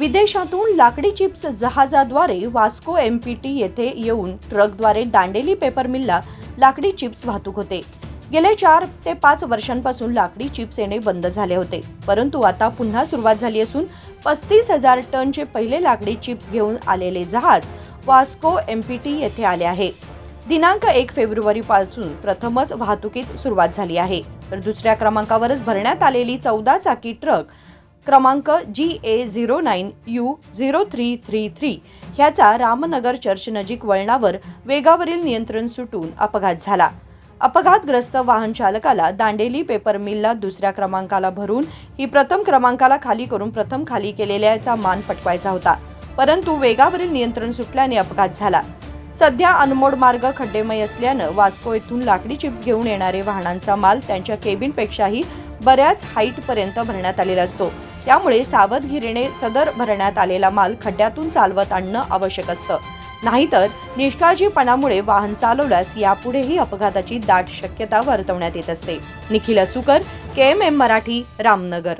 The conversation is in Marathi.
विदेशातून लाकडी चिप्स जहाजाद्वारे वास्को एम पी टी येथे येऊन ट्रकद्वारे दांडेली पेपर मिलला लाकडी चिप्स वाहतूक होते. गेल्या चार ते पाच वर्षांपासून लाकडी चिप्स येणे बंद झाले होते. परंतु आता पुन्हा सुरुवात झाली असून पस्तीस हजार टनचे पहिले लाकडी चिप्स घेऊन आलेले जहाज वास्को एम पी टी येथे आले आहे. दिनांक एक फेब्रुवारीपासून प्रथमच वाहतुकीत सुरुवात झाली आहे. तर दुसऱ्या क्रमांकावरच भरण्यात आलेली चौदा चाकी ट्रक क्रमांक G A zero nine U zero three three three. ह्याचा रामनगर चर्चनजीक वळणावर वेगावरील नियंत्रण सुटून अपघात झाला. अपघातग्रस्त वाहन चालकाला दांडेली पेपर मिलला दुसऱ्या क्रमांकाला भरून ही प्रथम क्रमांकाला खाली करून प्रथम खाली केलेल्याचा मान पटवायचा होता परंतु वेगावरील नियंत्रण सुटल्याने अपघात झाला. सध्या अनमोड मार्ग खड्डेमय असल्यानं वास्को येथून लाकडी चिप्स घेऊन येणारे वाहनांचा माल त्यांच्या केबिनपेक्षाही बऱ्याच हाईटपर्यंत भरण्यात आलेला असतो. त्यामुळे सावधगिरीने सदर भरण्यात आलेला माल खड्ड्यातून चालवत आणणं आवश्यक असतं. नाहीतर निष्काळजीपणामुळे वाहन चालवल्यास यापुढेही अपघाताची दाट शक्यता वर्तवण्यात येत असते. Nikhil Asukar K M M Marathi Ramnagar.